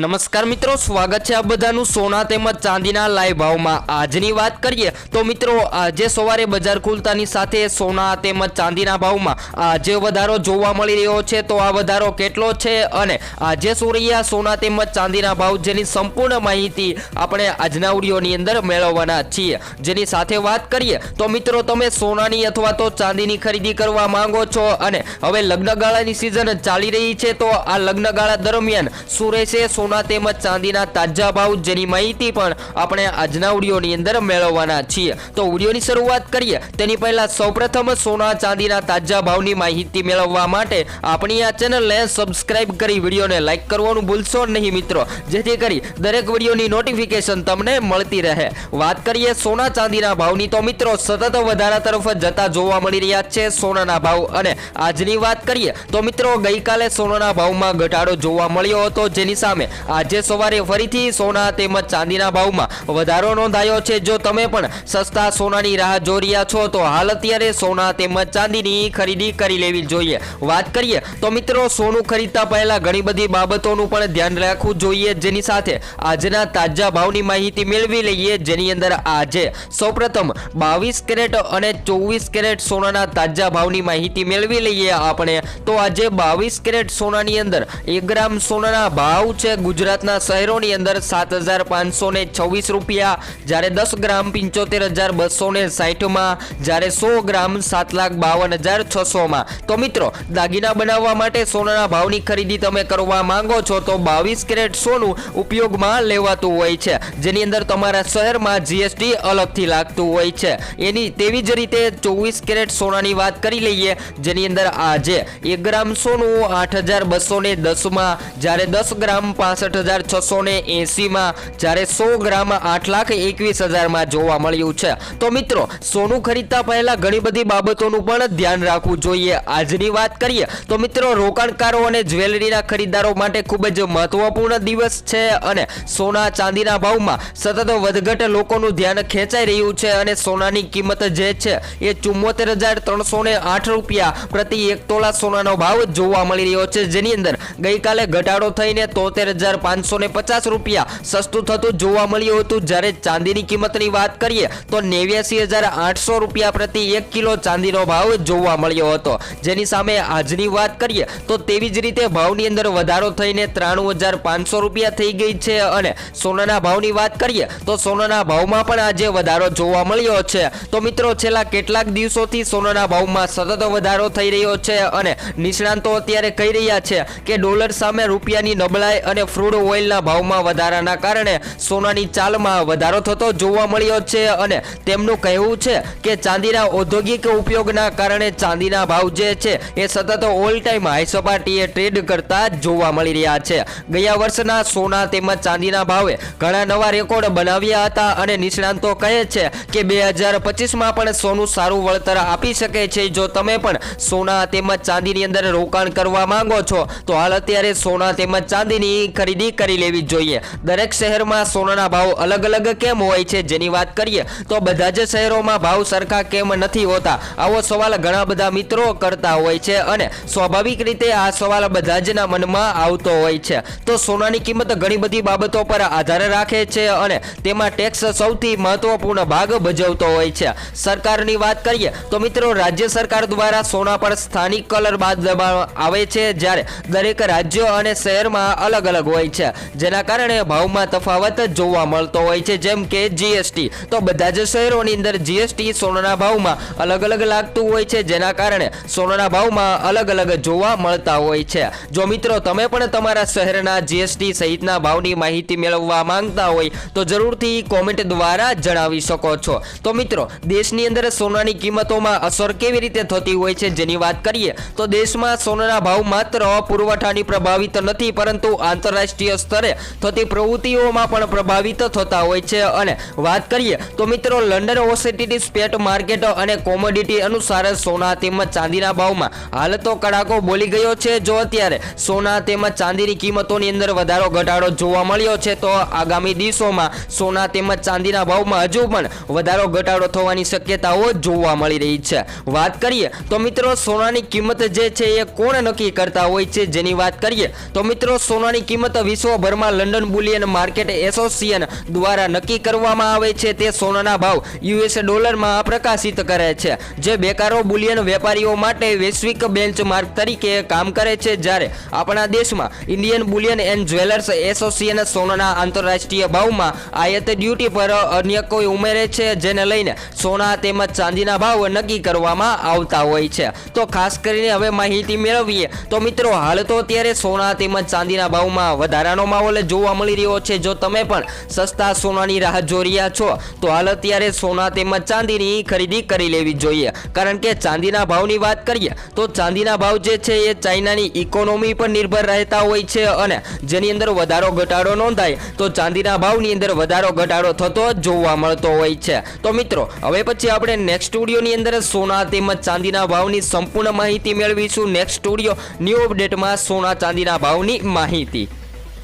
નમસ્કાર મિત્રો, સ્વાગત છે આ બધાનું સોના તેમજ ચાંદીના લાઈવ ભાવમાં. આજની વાત કરીએ તો મિત્રો, આજે સવારે બજાર ખુલતાની સાથે સોના તેમજ ચાંદીના ભાવમાં આજે વધારો જોવા મળી રહ્યો છે. તો આ વધારો કેટલો છે અને આજે શું રહ્યા સોના તેમજ ચાંદીના ભાવ જેની સંપૂર્ણ માહિતી આપણે આજના વિડીયોની અંદર મેળવવાના છીએ. જેની સાથે વાત કરીએ તો મિત્રો, તમે સોનાની અથવા તો ચાંદીની ખરીદી કરવા માંગો છો અને હવે લગ્નગાળાની સિઝન ચાલી રહી છે, તો આ લગ્નગાળા દરમિયાન શું રહેશે? સોના તેમજ ચાંદીના તાજા ભાવ જેની માહિતી પણ આપણે આજના ઓડિયોની અંદર મેળવવાના છીએ. તો ઓડિયોની શરૂઆત કરીએ. તેની પહેલા સૌપ્રથમ સોના, ચાંદીના તાજા ભાવની માહિતી મેળવવા માટે આપણી આ ચેનલને સબસ્ક્રાઇબ કરી વિડીયોને લાઇક કરવાનું ભૂલશો નહીં મિત્રો. જેથી કરી દરેક વિડીયોની નોટિફિકેશન તમને મળતી રહે. વાત કરીએ સોના, ચાંદીના ભાવની તો મિત્રો સતત વધારા તરફ જતા જોવા મળી રહ્યા છે સોનાના ભાવ અને આજની વાત કરીએ તો મિત્રો ગઈકાલે સોનાના ભાવમાં ઘટાડો જોવા મળ્યો હતો. જેની સામે આજે સવારે ફરીથી સોના તેમજ ચાંદીના ભાવમાં વધારો નોંધાયો છે. જો તમે પણ સસ્તા સોનાની રાહ જોઈ રહ્યા છો, તો હાલ અત્યારે સોના તેમજ ચાંદીની ખરીદી કરી લેવી જોઈએ. વાત કરીએ તો મિત્રો, સોનું ખરીદતા પહેલા ઘણી બધી બાબતોનું પણ ધ્યાન રાખવું જોઈએ. જેની સાથે આજના તાજા ભાવની માહિતી મેળવી લઈએ. જેની અંદર આજે સૌપ્રથમ બાવીસ કેરેટ અને ચોવીસ કેરેટ સોનાના તાજા ભાવની માહિતી મેળવી લઈએ આપણે. તો આજે બાવીસ કેરેટ સોનાની અંદર એક ગ્રામ સોનાના ભાવ છે ગુજરાતના શહેરોની અંદર સાત હજાર પાંચસો છવ્વીસ રૂપિયા, જ્યારે દસ ગ્રામ પંચોતેર હજાર બસો ને સાહીઠમાં જ્યારે સો ગ્રામ સાત લાખ બાવન હજાર છસોમાં. તો મિત્રો, દાગીના બનાવવા માટે સોનાના ભાવની ખરીદી તમે કરવા માંગો છો તો બાવીસ કેરેટ સોનું ઉપયોગમાં લેવાતું હોય છે, જેની અંદર તમારા શહેરમાં જીએસટી અલગથી લાગતું હોય છે. એની તેવી જ રીતે ચોવીસ કેરેટ સોનાની વાત કરી લઈએ, જેની અંદર આજે એક ગ્રામ સોનું આઠ હજાર બસો ને દસમાં, જ્યારે દસ ગ્રામ પાસઠ હજાર છસો ને એંસીમાં જ્યારે સો ગ્રામ આઠ લાખ એકવીસ હજારમાં જોવા મળ્યું છે. તો મિત્રો, સોનું ખરીદતા પહેલાં ઘણી બધી બાબતોનું પણ ધ્યાન રાખવું જોઈએ. આજની વાત કરીએ, તો મિત્રો, રોકાણકારો અને જ્વેલરીના ખરીદદારો માટે ખૂબ જ મહત્વપૂર્ણ દિવસ છે અને સોના ચાંદીના ભાવમાં સતત વધઘટ લોકોનું ધ્યાન ખેંચાઈ રહ્યું છે અને સોનાની કિંમત જે છે એ ચુમ્મોતેર હજાર ત્રણસો ને આઠ રૂપિયા પ્રતિ એક તોલા સોનાનો ભાવ જોવા મળી રહ્યો છે. જેની અંદર ગઈકાલે ઘટાડો થઈને તોતેર હજાર પાંચસો ને પચાસ રૂપિયા સસ્તું થતું જોવા મળ્યું હતું. જ્યારે ચાંદીની કિંમતની વાત કરીએ તો નેવ્યાસી હજાર આઠસો રૂપિયા પ્રતિ એક કિલો ચાંદીનો ભાવ જોવા મળ્યો હતો. જેની સામે આજની વાત કરીએ તો તેવી જ રીતે ભાવની અંદર વધારો થઈને ત્રાણું હજાર પાંચસો રૂપિયા થઈ ગઈ છે અને સોનાના ભાવની વાત કરીએ તો સોનાના ભાવમાં પણ આજે વધારો જોવા મળ્યો છે. તો મિત્રો, છેલ્લા કેટલાક દિવસોથી સોનાના ભાવમાં સતત વધારો થઈ રહ્યો છે અને નિષ્ણાંતો અત્યારે કહી રહ્યા છે કે ડોલર સામે રૂપિયાની નબળાઈ અને ફ્રૂડ ઓઇલના ભાવમાં વધારાના કારણે સોનાની ચાલમાં વધારો થતો જોવા મળ્યો છે અને તેમનું કહેવું છે કે ચાંદીના ઔદ્યોગિક ઉપયોગના કારણે ચાંદીના ભાવ જે છે એ સતત ઓલ ટાઈમ હાઈ સપાટીએ ટ્રેડ કરતા જોવા મળી રહ્યા છે. ગયા વર્ષના સોના તેમજ ચાંદીના ભાવે ઘણા નવા રેકોર્ડ બનાવ્યા હતા અને નિષ્ણાંતો કહે છે કે બે હજાર પચીસમાં પણ સોનું સારું વળતર આપી શકે છે. જો તમે પણ સોના તેમજ ચાંદીની અંદર રોકાણ કરવા માંગો છો, તો હાલ અત્યારે સોના તેમજ ચાંદીની ખરીદી કરી લેવી જોઈએ. દરેક શહેરમાં સોનાના ભાવ અલગ અલગ કેમ હોય છે જેની વાત કરીએ, તો બધા જ શહેરોમાં ભાવ સરખા કેમ નથી હોતા? આવો સવાલ ઘણા બધા મિત્રો કરતા હોય છે અને સ્વાભાવિક રીતે આ સવાલ બધા જના મનમાં આવતો હોય છે. તો સોનાની કિંમત ઘણી બધી બાબતો પર આધાર રાખે છે અને તેમાં ટેક્સ સૌથી મહત્વપૂર્ણ ભાગ ભજવતો હોય છે. સરકારની વાત કરીએ, તો મિત્રો રાજ્ય સરકાર દ્વારા સોના પર સ્થાનિક કલર બાદ દબાણ આવે છે જ્યારે દરેક રાજ્યો અને શહેરમાં અલગ અલગ હોય છે. જેના કારણે ભાવમાં તફાવત જોવા મળતો હોય છે, જેમ કે જીએસટી તો બધા જ શહેરોની અંદર જીએસટી સોનાના ભાવમાં અલગ અલગ લાગતું હોય છે, જેના કારણે સોનાના ભાવમાં અલગ અલગ જોવા મળતા હોય છે. જો મિત્રો તમે પણ તમારા શહેરના જીએસટી સહિતના ભાવની માહિતી મેળવવા માંગતા હોય, તો જરૂરથી કોમેન્ટ દ્વારા જણાવી શકો છો. તો મિત્રો, દેશની અંદર સોનાની કિંમતોમાં અસર કેવી રીતે થતી હોય છે, જેની વાત કરીએ, તો દેશમાં સોનાના ભાવ માત્ર પુરવઠાની પ્રભાવિત નથી, પરંતુ આંતરરાષ્ટ્રીય સ્તરે થતી પ્રવૃત્તિઓમાં પણ પ્રભાવિત થતા હોય છે. અને વાત કરીએ તો મિત્રો, લંડન ઓસેટિટી સ્પેટ માર્કેટ અને કોમોડિટી અનુસાર સોના તેમજ ચાંદીના ભાવમાં હાલ તો કડાકો બોલી ગયો છે. જો અત્યારે સોના તેમજ ચાંદીની કિંમતોની અંદર વધારો ઘટાડો જોવા મળ્યો છે, તો આગામી દિવસોમાં સોના તેમજ ચાંદીના ભાવમાં હજુ પણ વધારો ઘટાડો થવાની શક્યતાઓ જોવા મળી રહી છે. વાત કરીએ તો મિત્રો, સોનાની કિંમત જે છે એ કોણ નક્કી કરતા હોય છે, જેની વાત કરીએ, તો મિત્રો સોનાની કિંમત વિશ્વભરમાં લંડન બુલિયન માર્કેટ એસોસિએશન દ્વારા નક્કી કરવામાં આવે છે. તે સોનાના ભાવ યુએસ ડોલરમાં પ્રકાશિત કરે છે. જે બેકારો બુલિયન વેપારીઓ માટે વૈશ્વિક બેન્ચમાર્ક તરીકે કામ કરે છે. જ્યારે આપણા દેશમાં Indian bullion and jewellers association સોનાના આંતરરાષ્ટ્રીય ભાવમાં આયાત ડ્યુટી પર અન્ય કોઈ ઉમેરે છે, જેને લઈને સોના તેમજ ચાંદીના ભાવ નક્કી કરવામાં આવતા હોય છે. તો ખાસ કરીને હવે માહિતી મેળવીએ, તો મિત્રો હાલ અત્યારે સોના તેમજ ચાંદીના ભાવમાં વધારાનો માહોલ જોવા મળી રહ્યો છે. જો તમે પણ સસ્તા સોનાની રાહ જોઈ રહ્યા છો, તો હાલ અત્યારે સોના તેમજ ચાંદીની ખરીદી કરી લેવી જોઈએ. કારણ કે ચાંદીના ભાવની વાત કરીએ, તો ચાંદીના ભાવ જે છે એ ચાઇનાની ઇકોનોમી પર નિર્ભર રહેતા હોય છે અને જેની અંદર વધારો ઘટાડો નોંધાય, તો ચાંદીના ભાવની અંદર વધારો ઘટાડો થતો જોવા મળતો હોય છે. તો મિત્રો, હવે પછી આપણે નેક્સ્ટ સ્ટુડિયોની અંદર સોના તેમજ ચાંદીના ભાવની સંપૂર્ણ માહિતી મેળવીશું. નેક્સ્ટ સ્ટુડિયો ન્યૂ અપડેટમાં સોના ચાંદીના ભાવની માહિતી.